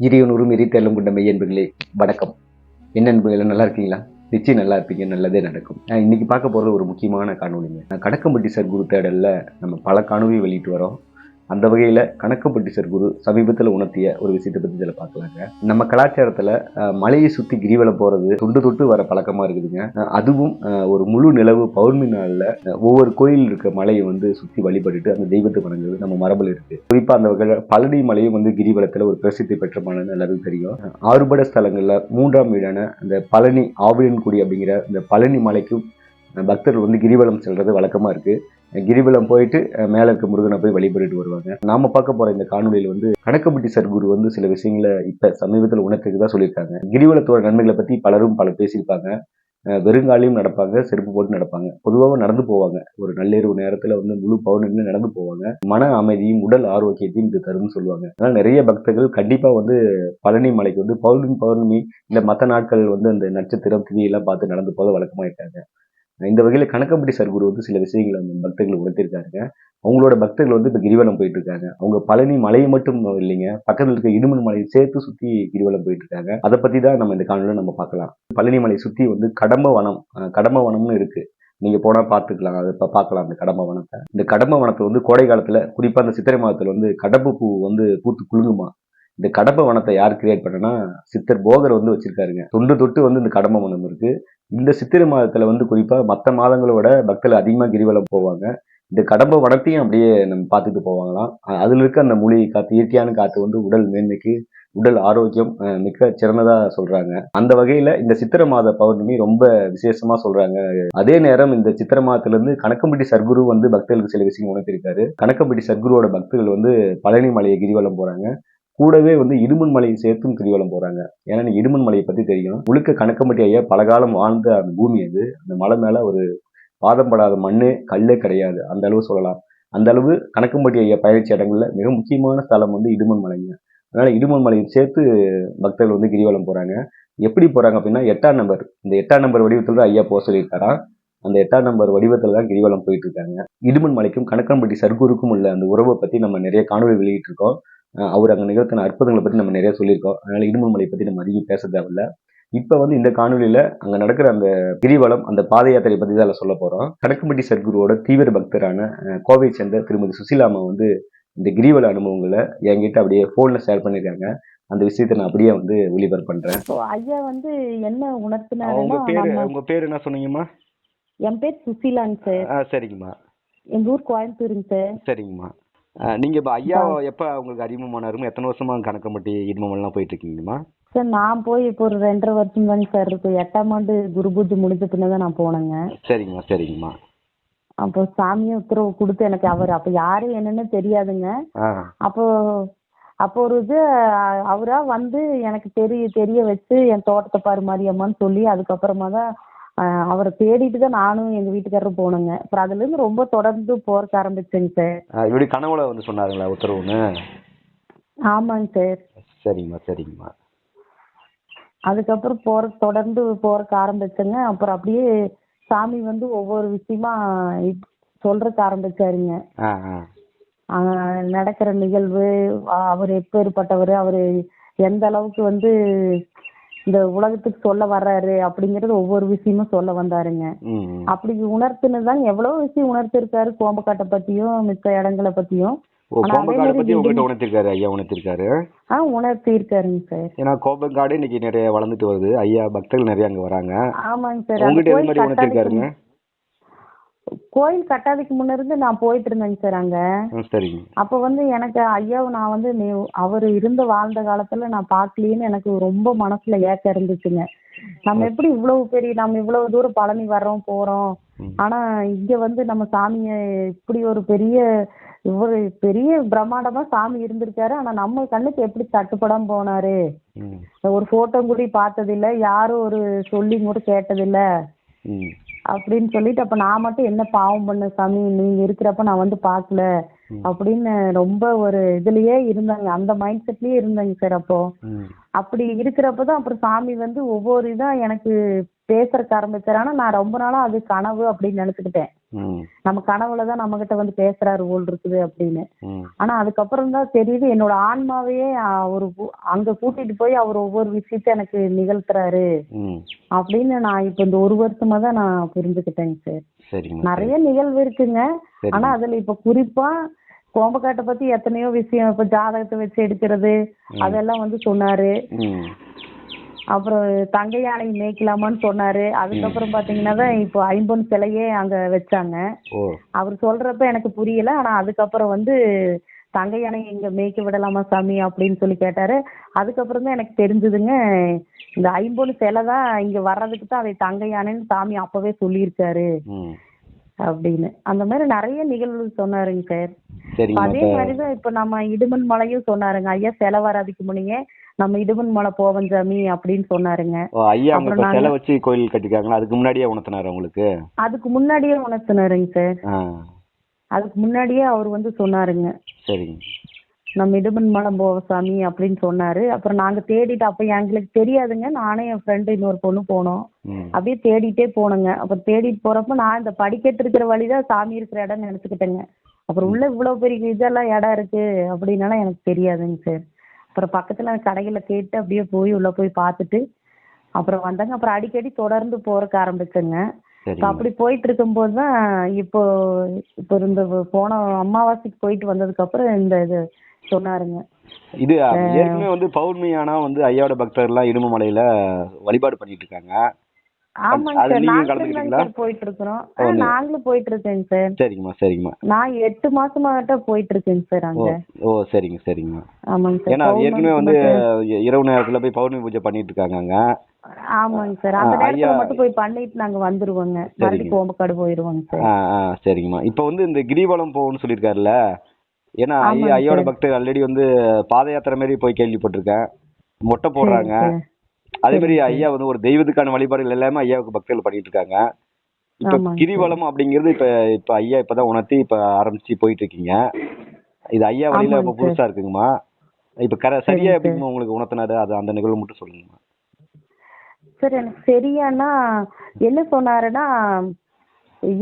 இறையனூரும் எரித்தெல்லும் கொண்ட மெய்யன்பர்களே வணக்கம். என்ன நண்பர்களே நல்லா இருக்கீங்களா? நிச்சயம் நல்லா இருப்பீங்க நல்லதே நடக்கும். நான் இன்னைக்கு பார்க்க போகிறது ஒரு முக்கியமான காணொலிங்க நான் கடக்கம்பட்டி சார் குரு தேடலில் நம்ம பல காணொலி வெளியிட்டு வரோம். அந்த வகையில் கணக்கம்பட்டி சார் குரு சமீபத்தில் உணர்த்திய ஒரு விஷயத்தை பற்றி இதில் பார்க்கலாங்க. நம்ம கலாச்சாரத்தில் மலையை சுற்றி கிரிவலம் போகிறது தொண்டு தொட்டு வர பழக்கமாக இருக்குதுங்க. அதுவும் ஒரு முழு நிலவு பௌர்ணமி நாளில் ஒவ்வொரு கோயில் இருக்க மலையை வந்து சுற்றி வழிபட்டுட்டு அந்த தெய்வத்தை வணங்குறது நம்ம மரபில் இருக்குது குறிப்பாக அந்த வகையில் பழனி மலையும் வந்து கிரிவலத்தில் ஒரு பிரசித்தி பெற்ற மலை எல்லாருக்கும் தெரியும். ஆறுபட ஸ்தலங்களில் மூன்றாம் வீடான அந்த பழனி ஆவியன்குடி அப்படிங்கிற இந்த பழனி மலைக்கும் பக்தர்கள் வந்து கிரிவலம் செல்வது வழக்கமாக இருக்குது கிரிவலம் போயிட்டு மேலே இருக்க முருகனை போய் வழிபட்டுட்டு வருவாங்க. நாம பார்க்க போற இந்த காணொலியில் வந்து கணக்கம்பட்டி சர்க்குரு வந்து சில விஷயங்களை இப்ப சமீபத்தில் உணர்த்துக்கு தான் சொல்லியிருக்காங்க. கிரிவலத்தோட நன்மைகளை பத்தி பலரும் பல பேசியிருப்பாங்க. வெறுங்காலையும் நடப்பாங்க செருப்பு போட்டு நடப்பாங்க. பொதுவாக நடந்து போவாங்க. ஒரு நள்ளிரவு நேரத்தில் வந்து முழு பவுனின்னு நடந்து போவாங்க. மன அமைதியும் உடல் ஆரோக்கியத்தையும் இது தரும்னு சொல்லுவாங்க. அதனால் நிறைய பக்தர்கள் கண்டிப்பாக வந்து பழனி மலைக்கு வந்து பௌர்ணமி பௌர்ணமி இல்லை மற்ற நாட்கள் வந்து அந்த நட்சத்திரம் திதி எல்லாம் பார்த்து நடந்து போக வழக்கமாக இருக்காங்க இந்த வகையில் கணக்கம்பட்டி சர்க்குரு வந்து சில விஷயங்களை அந்த பக்தர்கள் உணர்த்திருக்காங்க அவங்களோட பக்தர்கள் வந்து இப்போ கிரிவலம் போயிட்டு இருக்காங்க அவங்க பழனி மலையை மட்டும் இல்லைங்க. பக்கத்தில் இருக்க இடுமன் மலையை சேர்த்து சுற்றி கிரிவலம் போயிட்டு இருக்காங்க அதை பற்றி தான் நம்ம இந்த காணொலியில் நம்ம பார்க்கலாம். பழனி மலை சுற்றி வந்து கடம்ப வனம் கடம்ப வனம்னு இருக்குது நீங்கள் போனால் பார்த்துக்கலாம். அதை இப்போ பார்க்கலாம் அந்த கடம்ப வனத்தை. இந்த கடம்ப வனத்தை வந்து கோடை காலத்தில் குறிப்பாக அந்த சித்திரை மாதத்தில் வந்து கடம்பு பூ வந்து பூத்து குலுங்குமா? இந்த கடம்ப வனத்தை யார் கிரியேட் பண்ணனா சித்தர் போகர் வந்து வச்சிருக்காருங்க. தொண்டு தொட்டு வந்து இந்த கடம்ப வனம் இருக்கு. இந்த சித்திரை மாதத்துல வந்து குறிப்பா மற்ற மாதங்களோட பக்தர்கள் அதிகமாக கிரிவலம் போவாங்க. இந்த கடம்ப வனத்தையும் அப்படியே நம்ம பார்த்துட்டு போவாங்களாம். அதில் அதுல இருக்க அந்த மூலிகை காத்து இயற்கையான காத்து வந்து உடல் மேன்மைக்கு உடல் ஆரோக்கியம் மிக சிறந்ததா சொல்றாங்க. அந்த வகையில இந்த சித்திரை மாத பௌர்ணமி ரொம்ப விசேஷமா சொல்றாங்க. அதே நேரம் இந்த சித்திரை மாதத்துல இருந்து கணக்கம்பட்டி சர்க்குரு வந்து பக்தர்களுக்கு சில விஷயம் உணர்த்திருக்காரு. கணக்கம்பட்டி சர்க்குருவோட பக்தர்கள் வந்து பழனி மலையை கிரிவலம் போறாங்க. கூடவே வந்து இடுமன் மலையை சேர்த்தும் கிரிவலம் போறாங்க. ஏன்னா இடுமன் மலையை பத்தி தெரியும். முழுக்க கணக்கம்பட்டி ஐயா பலகாலம் வாழ்ந்த அந்த பூமி அது. அந்த மலை மேல ஒரு பாதம் படாத மண்ணு கல்லே கிடையாது. அந்த அளவு சொல்லலாம். அந்த அளவு கணக்கம்பட்டி ஐயா பயிற்சி இடங்கள்ல மிக முக்கியமான ஸ்தலம் வந்து இடுமன் மலைங்க. அதனால இடுமன் மலையை சேர்த்து பக்தர்கள் வந்து கிரிவலம் போறாங்க. எப்படி போறாங்க அப்படின்னா எட்டாம் நம்பர். இந்த எட்டாம் நம்பர் வடிவத்தில் தான் ஐயா போக சொல்லியிருக்காராம். அந்த எட்டாம் நம்பர் வடிவத்தில் தான் கிரிவலம் போயிட்டு இருக்காங்க இடுமன் மலைக்கும் கணக்கம்பட்டி சர்க்குருக்கும் உள்ள அந்த உறவை பத்தி நம்ம நிறைய காணொலி வெளியிட்டு இருக்கோம் அஹ் அவர் அங்கே நிகழ்த்தின அற்புதங்களை பத்தி நம்ம நிறைய சொல்லியிருக்கோம். அதனால இடுமன் மலையை பத்தி நம்ம அதிகம் பேச தேவையில்ல. இப்போ வந்து இந்த காணொலியில அங்க நடக்கிற அந்த கிரிவலம் அந்த பாத யாத்திரை பத்தி தான் சொல்ல போறோம். கணக்கம்பட்டி சர்க்குருவோட தீவிர பக்தரான கோவை சேர்ந்த திருமதி சுசிலாமா வந்து இந்த கிரிவல அனுபவங்களை என்கிட்ட அப்படியே போன்ல ஷேர் பண்ணியிருக்காங்க. அந்த விஷயத்தை நான் அப்படியே வந்து ஒளிபரப்பு பண்றேன் ஐயா வந்து என்ன உங்க உணர்த்தினாருன்னா பேரு உங்க பேர் என்ன சொன்னீங்கம்மா? என் பேர் சுசிலாங்க சார். சரிங்கம்மா. எங்க ஊர் கோயம்புத்தூருங்க சார். சரிங்கம்மா. நீங்க இப்போ ஐயா எப்போ உங்களுக்கு அறிமுகமானாருங்க எத்தனை வருஷமா கணக்கம்பட்டி இடுமமெல்லாம் போயிட்டு இருக்கீங்கம்மா சார் நான் போய் இப்போ ஒரு ரெண்டரை வருஷம் தாங்க சார் இருக்கு. எட்டாம் ஆண்டு குரு பூஜை முடிஞ்ச பின்ன தான் நான் போனேங்க. சரிங்கம்மா சரிங்கம்மா. அப்போ சாமியை உத்தரவு கொடுத்து எனக்கு அவர் அப்போ யாரு என்னன்னு தெரியாதுங்க. அப்போ அப்போ ஒரு இது அவரா வந்து எனக்கு தெரிய தெரிய வச்சு என் தோட்டத்தை பாரு மாரியம்மான்னு சொல்லி அதுக்கப்புறமா தான் அவரை தேடிட்டு தான் நானும் எங்க வீட்டுக்காரரும் போனோங்க. அப்புறம் அதுல இருந்து ரொம்ப தொடர்ந்து போறக்க ஆரம்பிச்சேங்க சார். இப்படி கனவுல வந்து சொன்னாருங்களா உத்தரவுன்னு? ஆமாங்க சார். சரிங்கம்மா சரிங்கம்மா அதுக்கப்புறம் போற தொடர்ந்து போறக்க ஆரம்பிச்சேங்க. அப்புறம் அப்படியே சாமி வந்து ஒவ்வொரு விஷயமா சொல்றதுக்கு ஆரம்பிச்சாருங்க. நடக்கிற நிகழ்வு அவர் எப்பேற்பட்டவர் அவர் எந்த அளவுக்கு வந்து இந்த உலகத்துக்கு சொல்ல வர்றாரு அப்படிங்கறது ஒவ்வொரு விஷயமும் சொல்ல வந்தாருங்க. அப்படி உணர்த்தினதுதாங்க. எவ்வளவு விஷயம் உணர்த்திருக்காரு கோம்பக்காட்டை பத்தியும் மித்த இடங்களை பத்தியும். ஓ ஆனா அதே கோபங்காடு மாதிரி பத்தி உங்ககிட்ட இடுமன் உணர்த்திருக்காரு ஐயா உணர்த்திருக்காரு? ஆ உணர்த்தியிருக்காருங்க சார். ஏன்னா கோபங்காடு இன்னைக்கு நிறைய வளர்ந்துட்டு வருது. ஐயா பக்தர்கள் நிறைய அங்க வராங்க. ஆமாங்க சார். உங்ககிட்ட கோயில் கட்டாததுக்கு முன்ன இருந்து நான் போயிட்டு இருந்தேங்க சார் அங்க. சரிங்க. அப்ப வந்து எனக்கு ஐயாவை நான் வந்து நீ அவர் இருந்த வாழ்ந்த காலத்துல நான் பார்க்கலையேன்னு எனக்கு ரொம்ப மனசுல ஏக்கம் இருந்துச்சுங்க. நம்ம எப்படி இவ்வளவு பெரிய நம்ம இவ்வளவு தூரம் பழனி வர்றோம் போறோம். ஆனா இங்க வந்து நம்ம சாமிய இப்படி ஒரு பெரிய இவ்வளவு பெரிய பிரம்மாண்டமா சாமி இருந்திருக்காரு. ஆனா நம்ம கண்ணுக்கு எப்படி தட்டுப்படாம போனாரு? ஒரு போட்டோ கூட பார்த்ததில்ல. யாரும் ஒரு சொல்லி கூட கேட்டதில்ல. அப்படின்னு சொல்லிட்டு அப்ப நான் மட்டும் என்ன பாவம் பண்ண சாமி நீங்க இருக்கிறப்ப நான் வந்து பார்க்கல ம். அப்படின்னு ரொம்ப ஒரு இதுலயே இருந்தாங்க. அந்த மைண்ட் செட்லயே இருந்தாங்க சார் அப்போ. அப்படி இருக்கிறப்பதான் அப்புறம் சாமி வந்து ஒவ்வொரு இதா எனக்கு பேசுறதுக்கு ஆரம்பிச்சாரு. ஆனா நான் ரொம்ப நாளா அது கனவு அப்படின்னு நினைச்சுக்கிட்டேன். நம்ம கனவுல தான் நம்ம கிட்ட வந்து பேசுறாரு போல் இருக்குது அப்படின்னு. ஆனா அதுக்கப்புறம் தான் தெரியுது என்னோட ஆன்மாவையே அவர் அங்க கூட்டிட்டு போய் அவர் ஒவ்வொரு விஷயத்த எனக்கு நிகழ்த்துறாரு. அப்படின்னு நான் இப்ப இந்த ஒரு வருஷமா தான் நான் புரிஞ்சுக்கிட்டேங்க சார். நிறைய நிகழ்வு இருக்குங்க. ஆனா அதுல இப்ப குறிப்பா கோம்பக்காட்டை பத்தி எத்தனையோ விஷயம் இப்ப ஜாதகத்தை வச்சு எடுக்கிறது அதெல்லாம் வந்து சொன்னாரு. அப்புறம் தங்கை யானை மேய்க்கலாமான்னு சொன்னாரு. அதுக்கப்புறம் பாத்தீங்கன்னா தான் இப்போ ஐம்பொன் சிலையே அங்க வச்சாங்க. அவர் சொல்றப்ப எனக்கு புரியல. ஆனா அதுக்கப்புறம் வந்து தங்கை யானை இங்க மேய்க்க விடலாமா சாமி அப்படின்னு சொல்லி கேட்டாரு. அதுக்கப்புறம் தான் எனக்கு தெரிஞ்சதுங்க இந்த ஐம்பொன் சிலை தான் இங்க வர்றதுக்கு தான் அதை தங்கை யானைன்னு சாமி அப்பவே சொல்லியிருக்காரு. அப்படின்னு. அந்த மாதிரி நிறைய நிகழ்வு சொன்னாருங்க சார். அதே மாதிரிதான் இப்ப நம்ம இடுமன் மலையும் சொன்னாருங்க ஐயா சிலை வராதுக்கு முன்னே நம்ம இடுமன் மலை போவோம் சாமி அப்படின்னு சொன்னாருங்க. ஐயா சிலை வச்சு கோயில் கட்டிருக்காங்களா அதுக்கு முன்னாடியே உணர்த்தினாரு உங்களுக்கு? அதுக்கு முன்னாடியே உணர்த்தினாருங்க சார். அதுக்கு முன்னாடியே அவர் வந்து சொன்னாருங்க. சரிங்க. நம்ம இடுமன் மலை போவோம் சாமி அப்படின்னு சொன்னாரு. அப்புறம் நாங்க தேடிட்டு அப்ப எங்களுக்கு தெரியாதுங்க. நானே என் ஃப்ரெண்டு இன்னொரு பொண்ணு போனோம். அப்படியே தேடிட்டே போனோங்க. அப்ப தேடிட்டு போறப்ப நான் இந்த படிக்கட்டு இருக்கிற வழிதான் சாமி இருக்கிற இடம்னு நினைச்சுக்கிட்டேங்க. அப்புறம் உள்ள இவ்வளவு பெரிய இதெல்லாம் இடம் இருக்கு அப்படின்னாலாம் எனக்கு தெரியாதுங்க சார். அப்புறம் பக்கத்துல கடையில கேட்டு அப்படியே போய் உள்ள போய் பார்த்துட்டு அப்புறம் வந்தாங்க. அப்புறம் அடிக்கடி தொடர்ந்து போறதுக்கு ஆரம்பிச்சேங்க. அப்படி போயிட்டு இருக்கும்போது தான் இப்போ இப்போ இந்த போன அமாவாசைக்கு போயிட்டு வந்ததுக்கு அப்புறம் இந்த இது சொன்னாருங்க. இது ஏற்கனவே வந்து பௌர்ணமி ஆனா வந்து ஐயாவோட பக்தர்லாம் இடும மலையில வழிபாடு பண்ணிட்டு இருக்காங்க. ஆமாங்க சார். நீங்க நாங்களும்? சார் போயிட்டு இருக்கிறோம் நாங்களும் போயிட்டு இருக்கேங்க சார். சரிங்கம்மா சரிங்கம்மா. நான் எட்டு மாசமாட்ட போயிட்டு இருக்கேங்க சார் அங்க. ஓ சரிங்க சரிங்கம்மா. ஆமாங்க சார். ஏன்னா ஏற்கனவே வந்து இரவு நேரத்துல போய் பௌர்ணமி பூஜை பண்ணிட்டு இருக்காங்க அங்க. ஆமாங்க சார். அந்த நேரத்துல மட்டும் போய் பண்ணிட்டு நாங்க வந்துருவோங்க. மறுபடியும். கோம்பக்காடு போயிருவோங்க சார். சரிங்கம்மா. இப்போ வந்து இந்த கிரிவலம் போகணும்னு சொல்லியிருக்காருல்ல? ஏன்னா ஐயா ஆமாங்க ஐயாவோட சார். பக்தர் ஆல்ரெடி வந்து பாத யாத்திரை மாதிரி போய் கேள்விப்பட்டிருக்கேன். மொட்டை போடுறாங்க. அதே மாதிரி ஐயா வந்து ஒரு தெய்வத்துக்கான வழிபாடுகள் எல்லாமே ஐயாவுக்கு பக்தர்கள் பண்ணிட்டு இருக்காங்க இப்ப கிரிவலம் அப்படிங்கிறது இப்ப இப்ப ஐயா இப்பதான் உணர்த்தி இப்ப ஆரம்பிச்சு போயிட்டு இருக்கீங்க இது ஐயா வழியில இப்ப புதுசா இருக்குங்கம்மா. இப்ப கர சரியா எப்படிங்கம்மா உங்களுக்கு உணர்த்தினாரு? அது அந்த நிகழ்வு மட்டும் சொல்லுங்கம்மா. சார் எனக்கு சரியானா என்ன சொன்னாருன்னா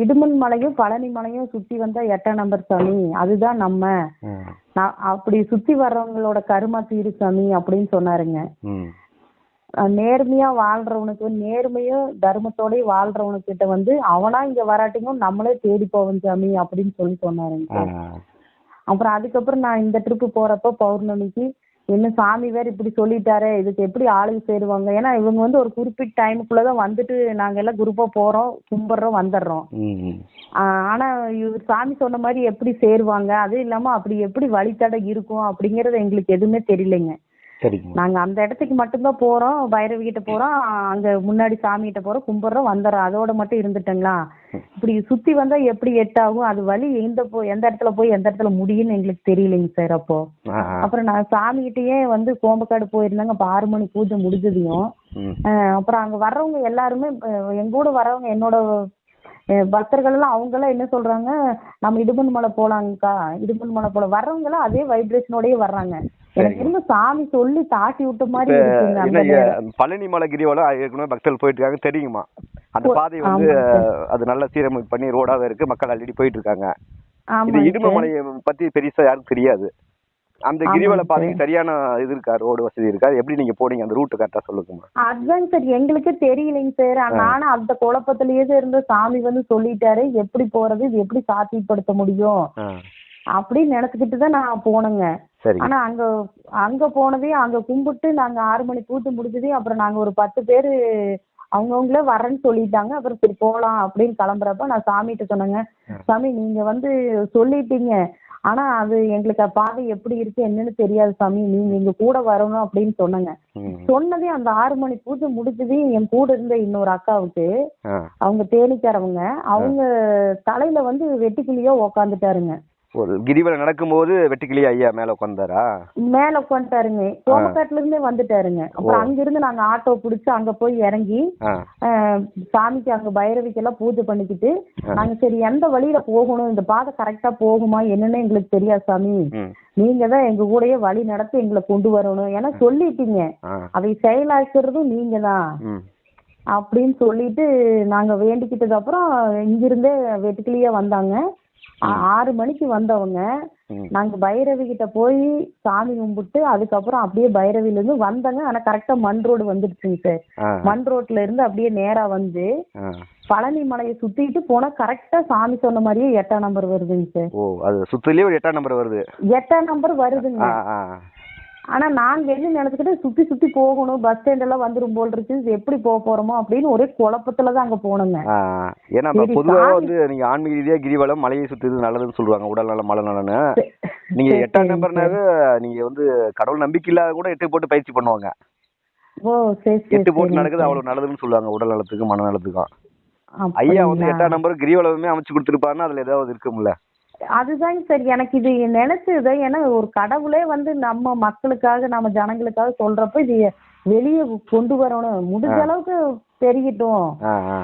இடுமன் மலையும் பழனி மலையும் சுத்தி வந்தா எட்டாம் நம்பர் சாமி. அதுதான் நம்ம. அப்படி சுத்தி வர்றவங்களோட கருமா தீரு சாமி அப்படின்னு சொன்னாருங்க. நேர்மையா வாழ்றவனுக்கு நேர்மையும் தர்மத்தோடயும் வாழ்றவனுக்கிட்ட வந்து அவனா இங்க வராட்டியும் நம்மளே தேடி போவோம் சாமி அப்படின்னு சொல்லி சொன்னாருங்க அப்புறம் அதுக்கப்புறம் நான் இந்த ட்ரிப்பு போறப்ப பௌர்ணமிக்கு என்ன சாமி வேற இப்படி சொல்லிட்டாரே இதுக்கு எப்படி ஆளுங்க சேருவாங்க? ஏன்னா இவங்க வந்து ஒரு குறிப்பிட்ட டைமுக்குள்ளதான் வந்துட்டு நாங்க எல்லாம் குரூப்பா போறோம் கும்பிடுறோம் வந்துடுறோம். ஆனா இவர் சாமி சொன்ன மாதிரி எப்படி சேருவாங்க? அதுவும் இல்லாம அப்படி எப்படி வழித்தடை இருக்கும் அப்படிங்கறது எங்களுக்கு எதுவுமே தெரியலைங்க. நாங்க அந்த இடத்துக்கு மட்டும்தான் போறோம். பைரவி கிட்ட போறோம். அங்க முன்னாடி சாமி கிட்ட போறோம். கும்பிடுறோம் வந்துடுறோம். அதோட மட்டும் இருந்துட்டங்களா? இப்படி சுத்தி வந்தா எப்படி எட்டாகும் அது வழி எந்த போ எந்த இடத்துல போய் எந்த இடத்துல முடியும்னு எங்களுக்கு தெரியலைங்க சார் அப்போ. அப்புறம் நான் சாமி கிட்டயே வந்து கோம்பக்காடு போயிருந்தாங்க. அப்ப ஆறு மணி பூஜை முடிஞ்சதையும். அப்புறம் அங்க வர்றவங்க எல்லாருமே எங்க கூட வர்றவங்க என்னோட பக்தர்கள் எல்லாம் அவங்க எல்லாம் என்ன சொல்றாங்க? நம்ம இடுமன் மலை போலாங்கக்கா இடுமன் மலை போலாம் வர்றவங்க எல்லாம் அதே வைப்ரேஷனோடயே வர்றாங்க. எனக்கு சாமி சொல்லி தாட்டி விட்ட மாதிரி பழனி மலை கிரிவலம் ஏற்கனவே பக்தர்கள் போயிட்டு இருக்காங்க தெரியுமா? அந்த பாதை வந்து. அது நல்ல சீரமைப்பு பண்ணி ரோடாவே இருக்கு மக்கள் ஆல்ரெடி போயிட்டு இருக்காங்க இது இடும. மலையை பத்தி பெருசா யாருக்கும் தெரியாது. அந்த கிரிவல. பாதைக்கு சரியான இது இருக்கா? ரோடு வசதி இருக்கா? எப்படி நீங்க போனீங்க? அந்த ரூட் கரெக்டா சொல்லுங்கம்மா. அதுதாங்க சார் எங்களுக்கே தெரியலைங்க சார். நானும் அந்த குழப்பத்திலேயே இருந்து சாமி வந்து சொல்லிட்டாரு. எப்படி போறது? இது எப்படி சாத்தியப்படுத்த முடியும்? அப்படின்னு நினைச்சுக்கிட்டு தான் நான் போனேங்க. ஆனா அங்க அங்க போனதையும் அங்க கும்பிட்டு நாங்க ஆறு மணி பூஜை முடிஞ்சதையும் அப்புறம் நாங்க ஒரு பத்து பேரு அவங்கவுங்களே வரேன்னு சொல்லிட்டாங்க. அப்புறம் சரி போலாம் அப்படின்னு கிளம்புறப்ப நான் சாமிகிட்ட சொன்னேங்க. சாமி நீங்க வந்து சொல்லிட்டீங்க. ஆனா அது எங்களுக்கு பாதை எப்படி இருக்கு என்னன்னு தெரியாது சாமி. நீங்க எங்க கூட வரணும் அப்படின்னு சொன்னேங்க. சொன்னதே அந்த ஆறு மணி பூஜை முடிஞ்சதையும் என் கூட இருந்த இன்னொரு அக்காவுக்கு. அவங்க தேனிக்காரவங்க. அவங்க தலையில வந்து வெட்டுக்கிளியோ உக்காந்துட்டாருங்க. ஒரு கிரிவலம் நடக்கும்போது வெட்டுக்கிளி ஐயா மேல உட்காந்தாரா மேல உட்காந்துட்டாருங்க கோமக்காட்டுல இருந்தே வந்துட்டாருங்க. அப்புறம். அங்க இருந்து நாங்க ஆட்டோ புடிச்சு அங்க போய் இறங்கி சாமிக்கு அங்க பைரவிக்கு எல்லாம் பூஜை பண்ணிக்கிட்டு நாங்க சரி எந்த வழியில போகணும்? இந்த பாதை கரெக்டா போகுமா? என்னன்னு எங்களுக்கு தெரியாது சாமி. நீங்க தான் எங்க கூடயே வழி நடத்தி எங்களை கொண்டு வரணும். ஏன்னா சொல்லிட்டீங்க. அதை செயலாக்குறதும் நீங்க தான். அப்படின்னு சொல்லிட்டு நாங்க வேண்டிக்கிட்டது அப்புறம் இங்கிருந்தே வெட்டுக்கிளியா வந்தாங்க. ஆறு மணிக்கு வந்தவங்க. நாங்க பைரவி கிட்ட போய் சாமி கும்பிட்டு அதுக்கப்புறம் அப்படியே பைரவில இருந்து வந்தாங்க. ஆனா கரெக்டா மண் ரோடு வந்துடுச்சுங்க சார் மண் ரோட்ல இருந்து அப்படியே நேரா வந்து பழனி மலையை சுத்திட்டு போனா கரெக்டா சாமி சொன்ன மாதிரியே எட்டாம் நம்பர் வருதுங்க சார் ஓ அது சுத்திலேயே ஒரு எட்டாம் நம்பர் வருது. எட்டாம் நம்பர் வருதுங்க. ஆனா நாங்க என்ன நினைச்சுக்கிட்டு சுத்தி சுத்தி போகணும் பஸ் ஸ்டாண்ட் எல்லாம் வந்துரும் போல் இருக்கு. இது எப்படி போக போறோமோ அப்படின்னு ஒரே குழப்பத்துல தான் அங்க போனோங்க. ஏன்னா பொதுவாக சாமி- வந்து நீங்க ஆன்மீக ரீதியா கிரிவலம் மலையை சுத்துறது நல்லதுன்னு சொல்லுவாங்க. உடல் நலம் மலை நலன்னு. நீங்க எட்டாம் நம்பர்னாவே நீங்க வந்து கடவுள் நம்பிக்கை இல்லாத கூட எட்டு போட்டு பயிற்சி பண்ணுவாங்க. எட்டு போட்டு நடக்குது. அவ்வளவு நல்லதுன்னு சொல்லுவாங்க. உடல் நலத்துக்கும் மன நலத்துக்கும். ஐயா? வந்து எட்டாம் நம்பர் கிரிவலமே அமைச்சு கொடுத்துருப்பாருன்னா அதுல ஏதாவது இருக்கும்ல? அதுதாங்க சார். எனக்கு இது நினைச்சது ஏன்னா ஒரு கடவுளே வந்து நம்ம மக்களுக்காக நம்ம ஜனங்களுக்காக சொல்றப்ப இது வெளியே கொண்டு வரணும். முடிஞ்ச. அளவுக்கு பெருகிட்டும்.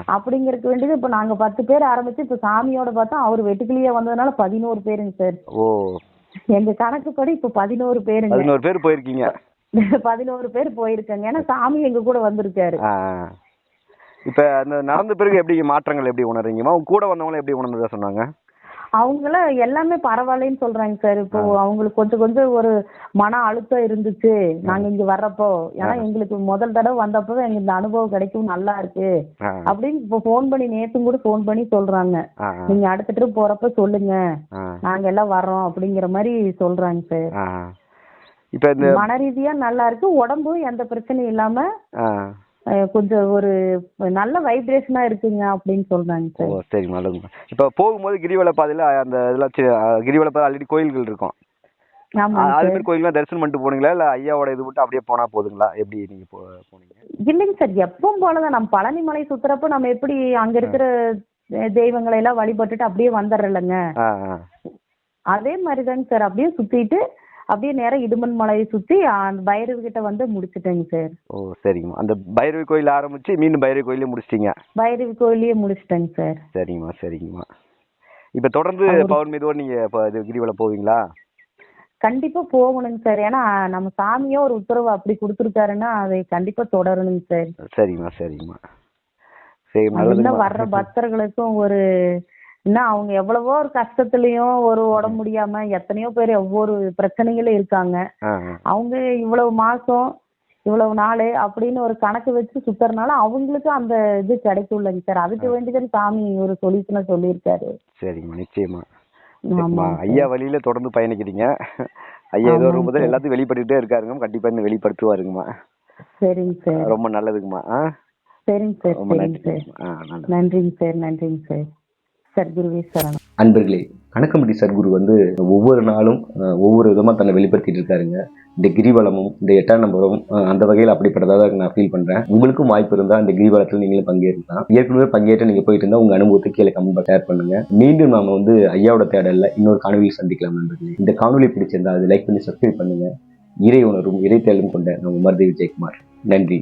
அப்படிங்கறதுக்கு வேண்டியது இப்ப நாங்க பத்து பேர் ஆரம்பிச்சு இப்ப சாமியோட பார்த்தா அவர் வெட்டுக்கிளியா வந்ததுனால பதினோரு பேருங்க சார். ஓ. எங்க கணக்குப்படி இப்ப பதினோரு பேருங்க. பதினோரு பேர் போயிருக்கீங்க. பதினோரு பேர் போயிருக்காங்க. ஏன்னா சாமி எங்க கூட வந்திருக்காரு. இப்ப அந்த நடந்த பிறகு எப்படி மாற்றங்கள் எப்படி உணர்றீங்கம்மா? கூட வந்தவங்களும் எப்படி உணர்ந்ததா சொன்னாங்க? அவங்கள எல்லாமே பரவாயில்லைன்னு சொல்றாங்க சார். இப்போ அவங்களுக்கு கொஞ்சம் கொஞ்சம் ஒரு மன அழுத்தம் இருந்துச்சு. நாங்க இங்க வர்றப்போ ஏன்னா எங்களுக்கு முதல் தடவை வந்தப்போ எங்க இந்த அனுபவம் கிடைக்கும் நல்லா இருக்கு. அப்படின்னு இப்போ ஃபோன் பண்ணி நேத்தும் கூட ஃபோன் பண்ணி சொல்றாங்க. நீங்க அடுத்த ட்ரிப் போறப்ப சொல்லுங்க. நாங்க எல்லாம் வர்றோம் அப்படிங்கிற மாதிரி சொல்றாங்க சார். இப்ப இந்த மன ரீதியா நல்லா இருக்கு. உடம்பும் எந்த பிரச்சனையும் இல்லாம கொஞ்சம் ஒரு நல்ல வைப்ரேஷனா இருக்குங்க அப்படின்னு சொல்றாங்க சார். சரி நல்லதுங்க இப்போ போகும்போது கிரிவல பாதையில அந்த இதெல்லாம் கிரிவல பாதை ஆல்ரெடி கோயில்கள் இருக்கும். அது மாதிரி கோயில்லாம் தரிசனம் பண்ணிட்டு போனீங்களா? இல்ல ஐயாவோட இது விட்டு அப்படியே போனா போதுங்களா? எப்படி நீங்க போனீங்க? இல்லைங்க சார் எப்பவும் போலதான். நம்ம பழனி மலை சுத்துறப்ப நம்ம எப்படி அங்க இருக்கிற தெய்வங்களை எல்லாம் வழிபட்டுட்டு அப்படியே வந்துடுறோம்லங்க அதே மாதிரிதாங்க சார் அப்படியே சுத்திட்டு அப்படியே நேரா இடுமன் மலையை சுத்தி அந்த பைரவ கிட்ட வந்து முடிச்சிட்டேங்க சார் ஓ சரிங்கம்மா. அந்த பைரவி கோயில் ஆரம்பிச்சு மீண்டும் பைரவி கோயிலே முடிச்சிட்டீங்க. பைரவி கோயிலையே முடிச்சிட்டேங்க சார் சரிங்கம்மா சரிங்கம்மா. இப்போ தொடர்ந்து மீதோடு நீங்க இது கிரிவலம் போவீங்களா? கண்டிப்பா போகணுங்க சார் ஏன்னா நம்ம சாமியே ஒரு உத்தரவு அப்படி கொடுத்துருக்காருன்னா அதை கண்டிப்பா தொடரணுங்க சார் சரிங்கம்மா சரிங்கம்மா சரி வர்ற பக்தர்களுக்கும் ஒரு இன்னும் அவங்க எவ்வளவோ ஒரு கஷ்டத்துலயும் ஒரு உடம்பு முடியாம எத்தனையோ பேர் ஒவ்வொரு பிரச்சனைகளும் இருக்காங்க. அவங்க இவ்வளவு மாசம் இவ்வளவு நாள் அப்படின்னு ஒரு கணக்கு வச்சு சுத்துறதுனால அவங்களுக்கும் அந்த இது கிடைக்கும்லங்க சார். அதுக்கு வேண்டிதான் சாமி ஒரு சொல்யூஷனை சொல்லியிருக்காரு. சரிங்கம்மா நிச்சயமா. ஆமா ஐயா வழியில தொடர்ந்து பயணிக்கிறீங்க. ஐயா ஏதோ ஒரு சார். எல்லாத்தையும் வெளிப்படுத்திட்டே இருக்காருங்க. கண்டிப்பா இன்னும் வெளிப்படுத்துவாருங்கம்மா. சரிங்க சார். ரொம்ப நல்லதுங்கம்மா. சரிங்க சார் சரிங்க சார். நன்றிங்க சார் நன்றிங்க சார். சார் சரணம். அன்பர்களே கணக்கம்பட்டி சர்க்குரு வந்து ஒவ்வொரு நாளும் ஒவ்வொரு விதமாக தன்னை வெளிப்படுத்திட்டு இருக்காருங்க. இந்த கிரிவலமும் இந்த எட்டாம் நம்பரும் அந்த வகையில் அப்படிப்பட்டதாக நான் ஃபீல் பண்ணுறேன் உங்களுக்கும் வாய்ப்பு இருந்தால் இந்த கிரிவலத்தில் நீங்களும் பங்கேற்கலாம். ஏற்கனவே பங்கேற்று நீங்கள் போயிட்டு இருந்தால் உங்கள் அனுபவத்தை கீழே கமெண்ட் ஷேர் பண்ணுங்க. மீண்டும் நாம வந்து ஐயாவோட தேடலில் இன்னொரு காணொலியில் சந்திக்கலாம் நண்பர்களே. இந்த காணொலி பிடிச்சிருந்தா அது லைக் பண்ணி சப்ஸ்கிரைப் பண்ணுங்க. இறை உணரும் இறை தேடலும் கொண்ட நம்ம மருதி விஜயகுமார் நன்றி.